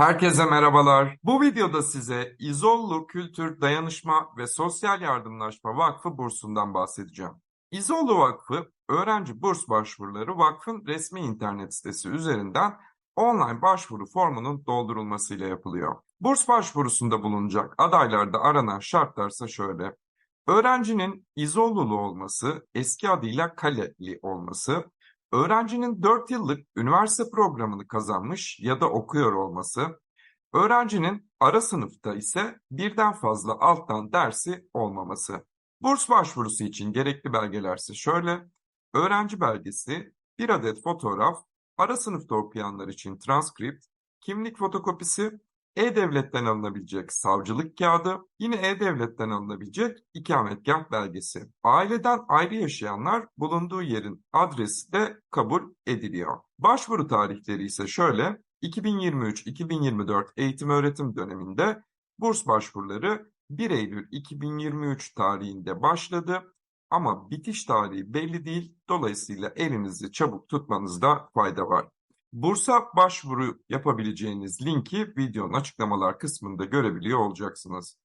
Herkese merhabalar. Bu videoda size İzollu Kültür Dayanışma ve Sosyal Yardımlaşma Vakfı bursundan bahsedeceğim. İzollu Vakfı, öğrenci burs başvuruları vakfın resmi internet sitesi üzerinden online başvuru formunun doldurulmasıyla yapılıyor. Burs başvurusunda bulunacak adaylarda aranan şartlarsa şöyle. Öğrencinin İzollulu olması, eski adıyla Kaleli olması, öğrencinin 4 yıllık üniversite programını kazanmış ya da okuyor olması, öğrencinin ara sınıfta ise birden fazla alttan dersi olmaması. Burs başvurusu için gerekli belgelerse şöyle, öğrenci belgesi, bir adet fotoğraf, ara sınıfta okuyanlar için transkript, kimlik fotokopisi, e-Devlet'ten alınabilecek savcılık kağıdı, yine E-Devlet'ten alınabilecek ikametgah belgesi. Aileden ayrı yaşayanlar bulunduğu yerin adresi de kabul ediliyor. Başvuru tarihleri ise şöyle, 2023-2024 eğitim öğretim döneminde burs başvuruları 1 Eylül 2023 tarihinde başladı ama bitiş tarihi belli değil. Dolayısıyla elinizi çabuk tutmanızda fayda var. Bursa başvuru yapabileceğiniz linki videonun açıklamalar kısmında görebiliyor olacaksınız.